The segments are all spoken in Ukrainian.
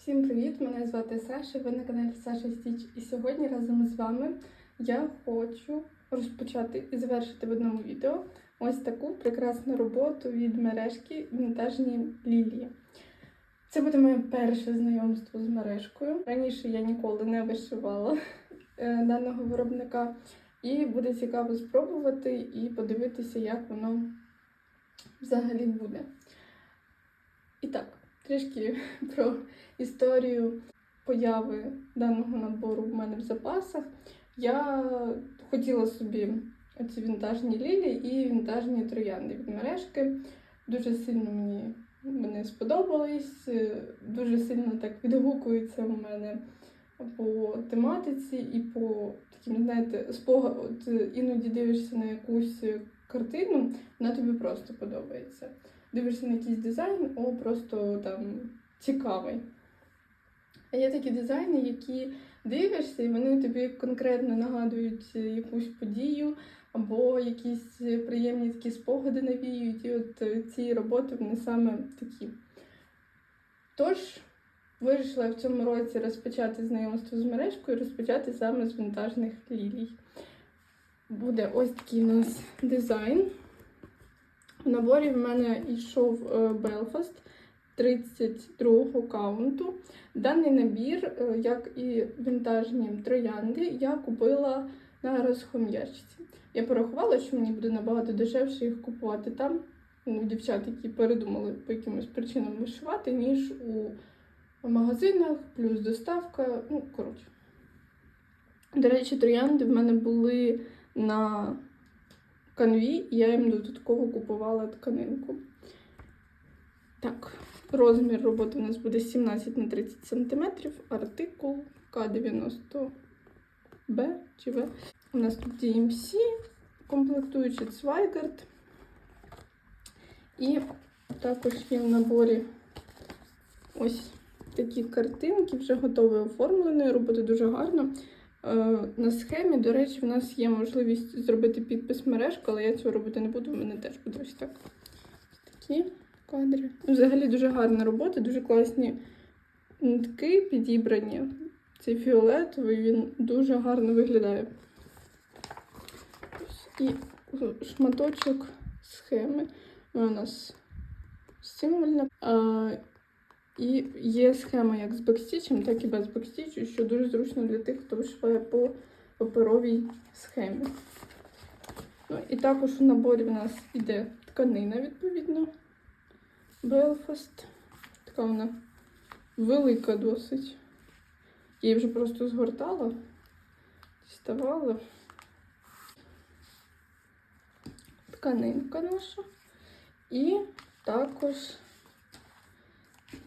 Всім привіт! Мене звати Саша. Ви на каналі Саша Стіч. І сьогодні разом з вами я хочу розпочати і завершити в одному відео ось таку прекрасну роботу від мережки вінтажні лілії. Це буде моє перше знайомство з мережкою. Раніше я ніколи не вишивала е, даного виробника, і буде цікаво спробувати і подивитися, як воно взагалі буде. І так, трішки про історію появи даного набору в мене в запасах. Я хотіла собі ці вінтажні лілі і вінтажні троянди від мережки. Дуже сильно мені вони сподобались, е, дуже сильно так відгукуються в мене по тематиці і по таким, знаєте, спогад. От е, іноді дивишся на якусь картину, вона тобі просто подобається. Дивишся на якийсь дизайн, о, просто там цікавий. А є такі дизайни, які дивишся, і вони тобі конкретно нагадують якусь подію, або якісь приємні такі спогади навіюють. І от е, ці роботи вони саме такі. Тож, вирішила в цьому році розпочати знайомство з мережкою, розпочати саме з вінтажних лілій. Буде ось такий у нас дизайн. В наборі в мене йшов е, Belfast 32-го каунту. Даний набір, е, як і вінтажні троянди, я купила на розхом'ячці. Я порахувала, що мені буде набагато дешевше їх купувати там. Ну, дівчат, які передумали по якимось причинам вишивати, ніж у магазинах, плюс доставка. Ну, коротше. До речі, троянди в мене були на канві, і я їм додатково купувала тканинку. Так, розмір роботи у нас буде 17 на 30 см, артикул К90Б чи В. У нас тут DMC, комплектуючий Цвайгард. І також є в наборі ось такі картинки, вже готові оформлені, роботи дуже гарно. Е, На схемі, до речі, в нас є можливість зробити підпис мережку, але я цього робити не буду, в мене теж буде ось так. Такі кадри. Взагалі дуже гарна робота, дуже класні нитки підібрані. Цей фіолетовий, він дуже гарно виглядає. І шматочок схеми. У нас символьна. І є схема як з бекстічем, так і без бекстічу, що дуже зручно для тих, хто вишиває по паперовій схемі. Ну, і також у наборі в нас іде тканина, відповідно. Белфаст. Така вона велика досить. Я її вже просто згортала, діставала. Тканинка наша. І також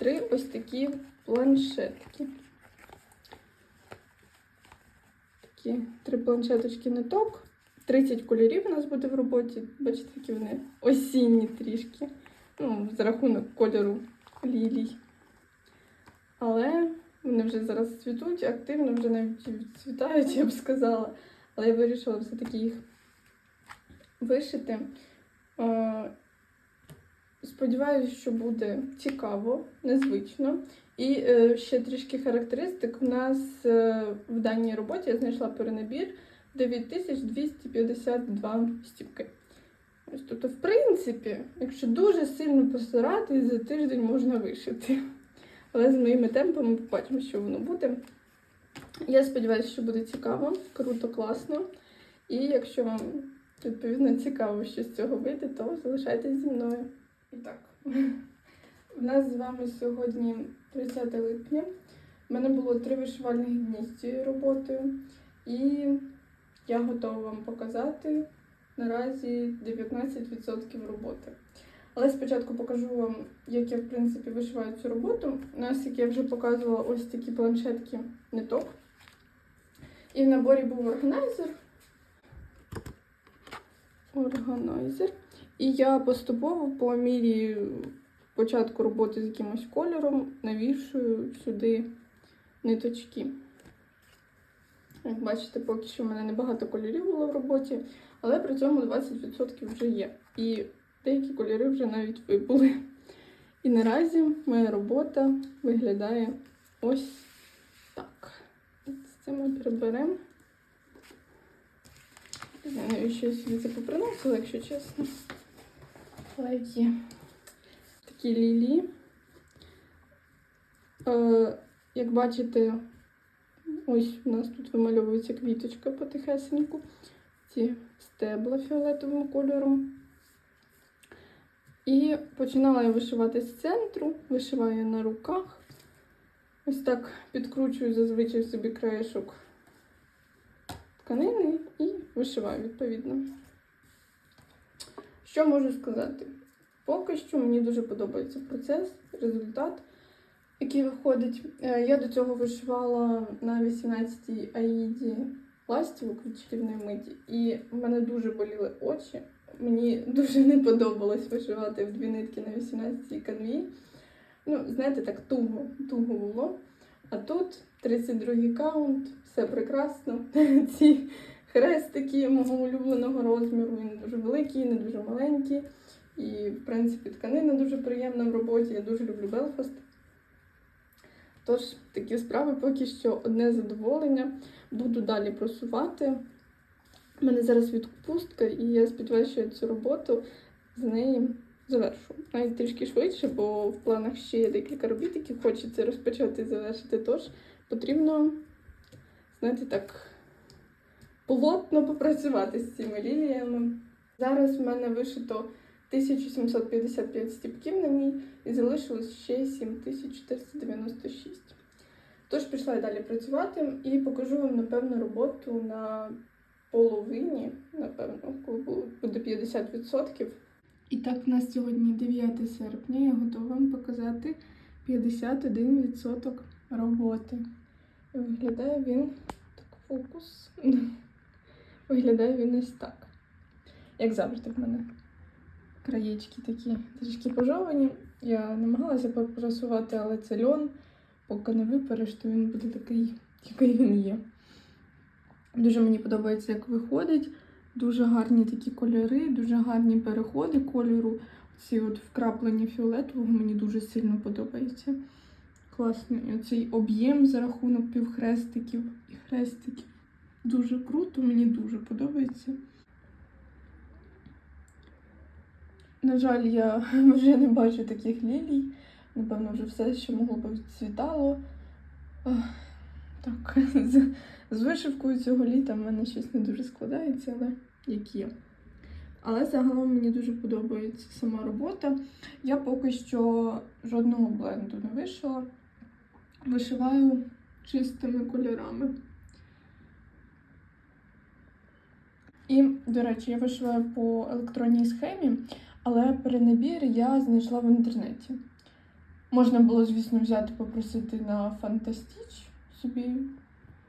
три ось такі планшетки. Такі три планшеточки ниток. 30 кольорів у нас буде в роботі. Бачите, які вони осінні трішки. Ну, за рахунок кольору лілій. Але вони вже зараз цвітуть, активно вже навіть відцвітають, я б сказала. Але я вирішила все-таки їх вишити. Сподіваюся, що буде цікаво, незвично. І е, ще трішки характеристик. У нас е, в даній роботі я знайшла перенабір 9252 стіпки. Ось, тобто, в принципі, якщо дуже сильно постаратись, за тиждень можна вишити. Але з моїми темпами побачимо, що воно буде. Я сподіваюся, що буде цікаво, круто, класно. І якщо вам відповідно цікаво, що з цього вийде, то залишайтесь зі мною. І так, у нас з вами сьогодні 30 липня. У мене було три вишивальних дні з цією роботою, і я готова вам показати наразі 19% роботи. Але спочатку покажу вам, як я в принципі вишиваю цю роботу. У нас, як я вже показувала, ось такі планшетки ниток. І в наборі був органайзер. Органайзер. І я поступово по мірі початку роботи з якимось кольором навішую сюди ниточки. Як бачите, поки що в мене небагато кольорів було в роботі, але при цьому 20% вже є. І деякі кольори вже навіть вибули. І наразі моя робота виглядає ось так. Цим ми приберемо. Не знаю, навіщо я це поприносила, якщо чесно. Але є такі лілії. Е, як бачите, ось у нас тут вимальовується квіточка потихесеньку. Ці стебла фіолетовим кольором. І починала я вишивати з центру, вишиваю на руках. Ось так підкручую зазвичай собі краєшок тканини і вишиваю відповідно. Що можу сказати? Поки що мені дуже подобається процес, результат, який виходить. Е, Я до цього вишивала на 18-й аїді пластівок від миті, і в мене дуже боліли очі. Мені дуже не подобалось вишивати в дві нитки на 18-й канві. Ну, знаєте, так туго, туго було. А тут 32-й каунт, все прекрасно. хрестики мого улюбленого розміру, він дуже великий, не дуже маленький. І, в принципі, тканина дуже приємна в роботі. Я дуже люблю Белфаст. Тож, такі справи поки що одне задоволення. Буду далі просувати. У мене зараз відпустка, і я сподіваюся, цю роботу з неї завершу. Навіть трішки швидше, бо в планах ще є декілька робіт, які хочеться розпочати і завершити. Тож потрібно, знаєте, так плотно попрацювати з цими ліліями. Зараз в мене вишито 1755 стіпків на ній і залишилось ще 7496. Тож пішла я далі працювати і покажу вам, напевно, роботу на половині, напевно, буде 50%. І так, в нас сьогодні 9 серпня, я готова вам показати 51% роботи. Виглядає він так, фокус. Виглядає він ось так. Як завжди в мене. Краєчки такі трішки пожовані. Я намагалася попрасувати, але це льон. Поки не випереш, то він буде такий, який він є. Дуже мені подобається, як виходить. Дуже гарні такі кольори, дуже гарні переходи кольору. Ці от вкраплення фіолетового мені дуже сильно подобається. Класний оцей об'єм за рахунок півхрестиків і хрестиків. Дуже круто, мені дуже подобається. На жаль, я вже не бачу таких лілій. Напевно, вже все, що могло б відцвітало. Так, з, з вишивкою цього літа в мене щось не дуже складається, але як є. Але загалом мені дуже подобається сама робота. Я поки що жодного бленду не вишила. Вишиваю чистими кольорами. І, до речі, я вишиваю по електронній схемі, але перенабір я знайшла в інтернеті. Можна було, звісно, взяти, попросити на Фантастіч собі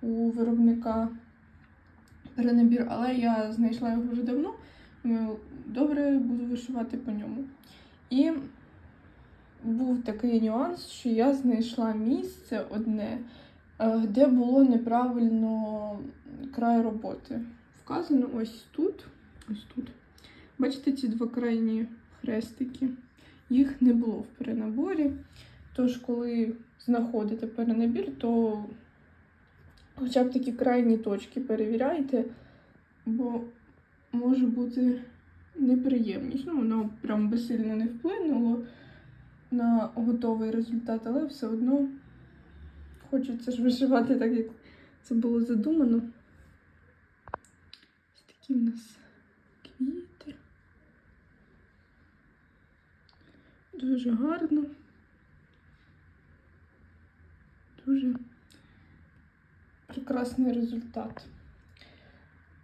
у виробника перенабір, але я знайшла його вже давно. Добре буду вишивати по ньому. І був такий нюанс, що я знайшла місце одне, е, де було неправильно край роботи. Вказано ось тут. Ось тут. Бачите ці два крайні хрестики? Їх не було в перенаборі. Тож, коли знаходите перенабір, то хоча б такі крайні точки перевіряйте, бо може бути неприємність. Ну, воно прям би сильно не вплинуло на готовий результат, але все одно хочеться ж вишивати так, як це було задумано. Такі в нас квіти. Дуже гарно. Дуже прекрасний результат.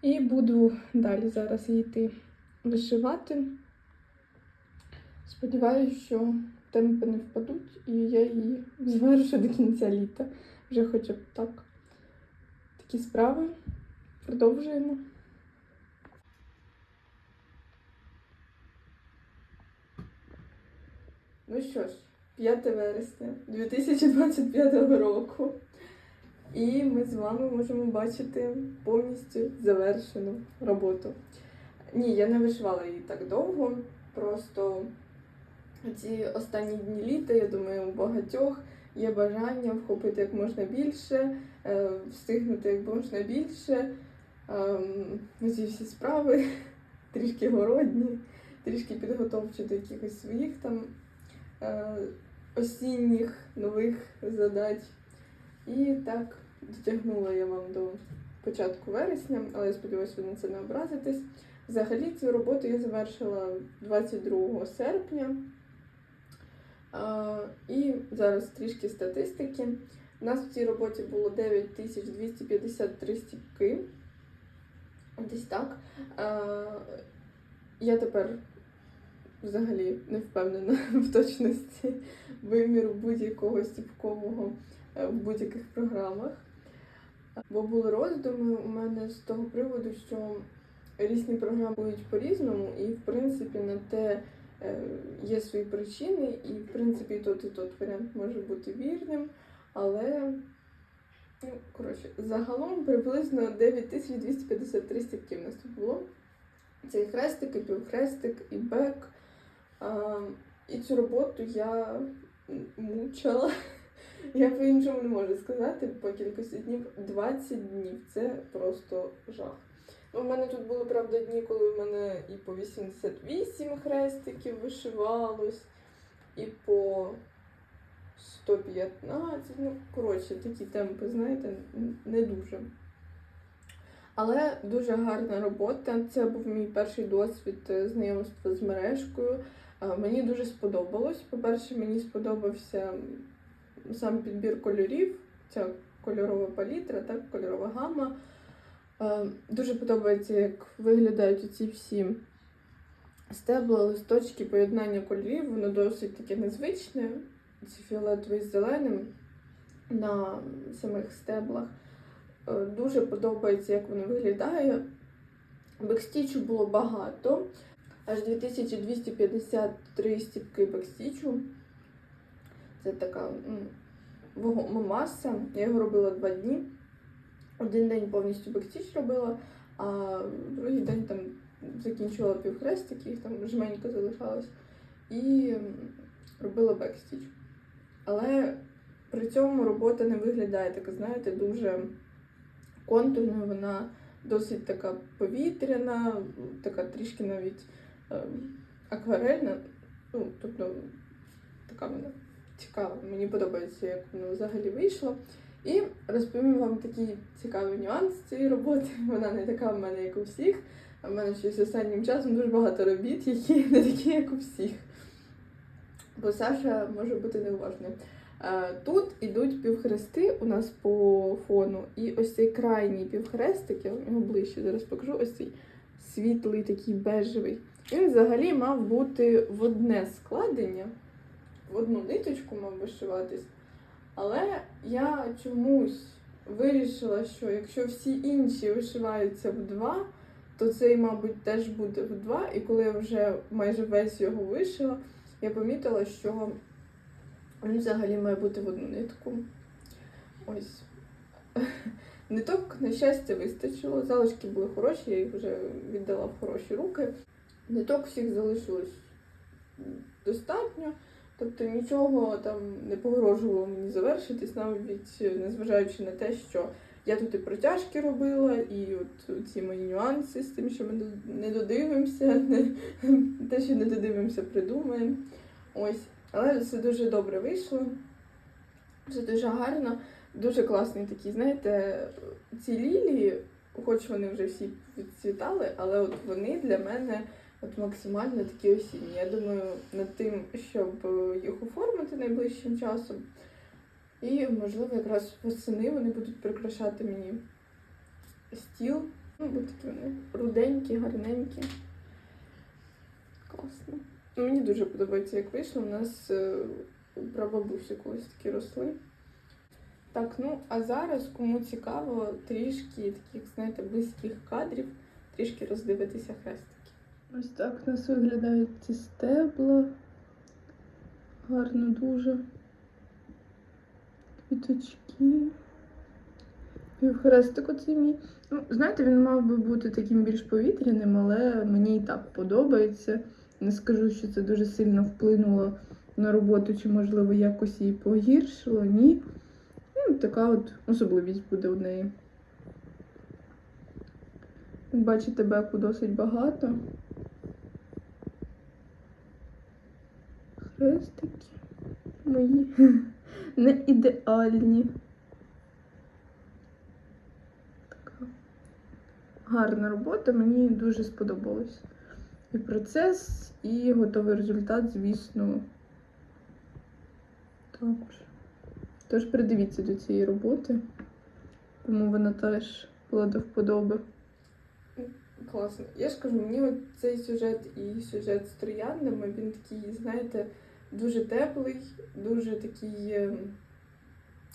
І буду далі зараз йти вишивати. Сподіваюся, що темпи не впадуть, і я її звершу до кінця літа. Вже хоча б так. Такі справи. Продовжуємо. Ну що ж, 5 вересня 2025 року. І ми з вами можемо бачити повністю завершену роботу. Ні, я не вишивала її так довго. Просто ці останні дні літа, я думаю, у багатьох є бажання вхопити як можна більше, е, встигнути як можна більше. ем, Ці всі справи трішки городні, трішки підготовчі до якихось своїх там осінніх нових задач. І так дотягнула я вам до початку вересня, але я сподіваюся, ви на це не образитесь. Взагалі цю роботу я завершила 22 серпня. І зараз трішки статистики. У нас в цій роботі було 9253 стіпки. Десь так. Я тепер взагалі не впевнена в точності виміру будь-якого стіпкового е, в будь-яких програмах. Бо були роздуми у мене з того приводу, що різні програми будуть по-різному, і в принципі на те е, є свої причини, і в принципі тот, і тот варіант може бути вірним, але ну, коротше, загалом приблизно 9253 стіпки в нас тут було. Це і хрестик, і півхрестик, і бек. А, і цю роботу я мучила. Я по-іншому не можу сказати по кількості днів. 20 днів це просто жах. Ну, У мене тут були, правда, дні, коли в мене і по 88 хрестиків вишивалось, і по 115. Ну, коротше, такі темпи, знаєте, не дуже. Але дуже гарна робота. Це був мій перший досвід е, знайомства з мережкою. Е, Мені дуже сподобалось. По-перше, мені сподобався сам підбір кольорів, ця кольорова палітра, так, кольорова гама. Е, Дуже подобається, як виглядають ці всі стебла, листочки, поєднання кольорів. Воно досить таке незвичне, ці фіолетовий з зеленим на самих стеблах. Е, Дуже подобається, як воно виглядає. Бекстічу було багато, аж 2253 стіпки бекстічу. Це така м, вагома маса. Я його робила два дні. Один день повністю бекстіч робила, а другий день там закінчувала півхрестики, їх там жменька залишалась, і робила бекстіч. Але при цьому робота не виглядає така, знаєте, дуже контурною, вона досить така повітряна, така трішки навіть акварельна. Ну, тобто така вона цікава. Мені подобається, як воно взагалі вийшло. І розповім вам такий цікавий нюанс цієї роботи. Вона не така в мене, як у всіх. А в мене щось останнім часом дуже багато робіт, які не такі, як у всіх. Бо Саша може бути неуважним. Е, Тут ідуть півхрести у нас по фону, і ось цей крайній півхрестик, я його ближче зараз покажу, ось цей світлий, такий бежевий. Він взагалі мав бути в одне складення, в одну ниточку мав вишиватись. Але я чомусь вирішила, що якщо всі інші вишиваються в два, то цей, мабуть, теж буде в два. І коли я вже майже весь його вишила, я помітила, що він взагалі має бути в одну нитку. Ось. Ниток, на щастя, вистачило. Залишки були хороші, я їх вже віддала в хороші руки. Ниток всіх залишилось достатньо. Тобто нічого там не погрожувало мені завершитись, навіть незважаючи на те, що я тут і протяжки робила, і от ці мої нюанси з тим, що ми не додивимося, не, те, що не додивимося, придумаємо. Ось. Але все дуже добре вийшло. Все дуже гарно, дуже класний такий, знаєте, ці лілії, хоч вони вже всі відцвітали, але от вони для мене от максимально такі осінні. Я думаю над тим, щоб їх оформити найближчим часом. І, можливо, якраз восени вони будуть прикрашати мені стіл. Ну, бо такі вони руденькі, гарненькі. Класно. Ну, Мені дуже подобається, як вийшло. У нас е, у прабабусі колись такі росли. Так, ну а зараз, кому цікаво, трішки таких, знаєте, близьких кадрів, трішки роздивитися хрестики. Ось так у нас виглядають ці стебла. Гарно дуже. Квіточки. Півхрестик оцей мій. Ну, знаєте, він мав би бути таким більш повітряним, але мені і так подобається. Не скажу, що це дуже сильно вплинуло на роботу, чи, можливо, якось її погіршило, ні. Ну, така от особливість буде у неї. Бачите, беку досить багато. Хрестики мої не ідеальні. Така гарна робота, мені дуже сподобалось. І процес, і готовий результат, звісно, також. Тож придивіться до цієї роботи, тому вона теж була до вподоби. Класно. Я ж кажу, мені от цей сюжет і сюжет з трояндами, він такий, знаєте, дуже теплий, дуже такий ем,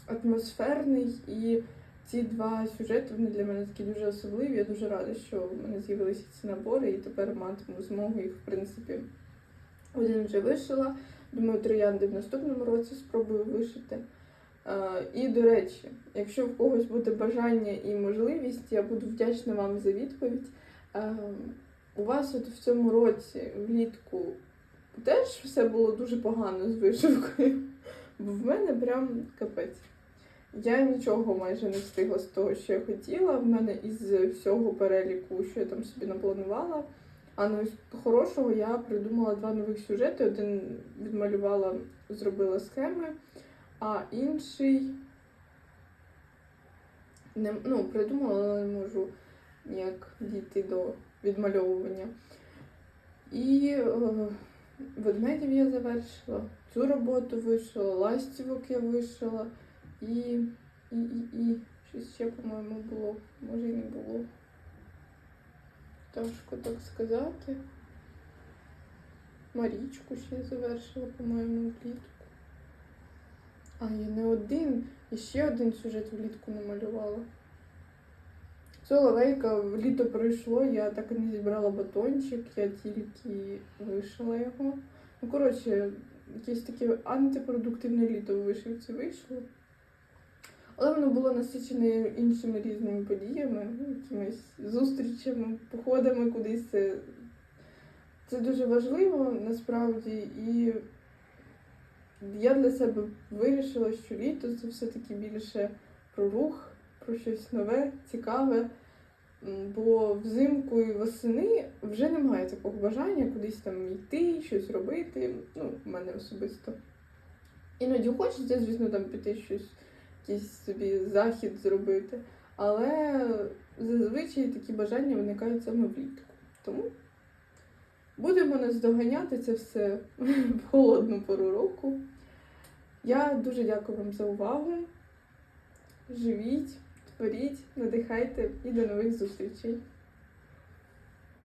атмосферний. І ці два сюжети вони для мене такі дуже особливі. Я дуже рада, що в мене з'явилися ці набори, і тепер матиму змогу їх, в принципі, один вже вишила. Думаю, троянди в наступному році спробую вишити. Е, І, до речі, якщо в когось буде бажання і можливість, я буду вдячна вам за відповідь. Е, У вас от в цьому році влітку теж все було дуже погано з вишивкою, бо в мене прям капець. Я нічого майже не встигла з того, що я хотіла. В мене із всього переліку, що я там собі напланувала. А ну, з хорошого я придумала два нових сюжети. Один відмалювала, зробила схеми, а інший не, ну, придумала, але не можу ніяк дійти до відмальовування. І е, ведмедів я завершила, цю роботу вишила, ластівок я вишила і, і, і, і щось ще, по-моєму, було, може і не було. Тяжко так сказати. Марічку ще завершила, по-моєму, влітку. А, я не один, і ще один сюжет влітку намалювала. Соловейка літо пройшло, я так і не зібрала батончик, я тільки вишила його. Ну, коротше, якесь таке антипродуктивне літо в вишивці вийшло. Але воно було насичене іншими різними подіями, ну, якимись зустрічами, походами кудись. Це, це дуже важливо насправді. І я для себе вирішила, що літо це все-таки більше про рух, про щось нове, цікаве. Бо взимку і восени вже немає такого бажання кудись там йти, щось робити. Ну, в мене особисто. Іноді хочеться, звісно, там піти щось, якийсь собі захід зробити. Але зазвичай такі бажання виникають саме влітку. Тому будемо наздоганяти це все в холодну пору року. Я дуже дякую вам за увагу. Живіть, творіть, надихайте і до нових зустрічей.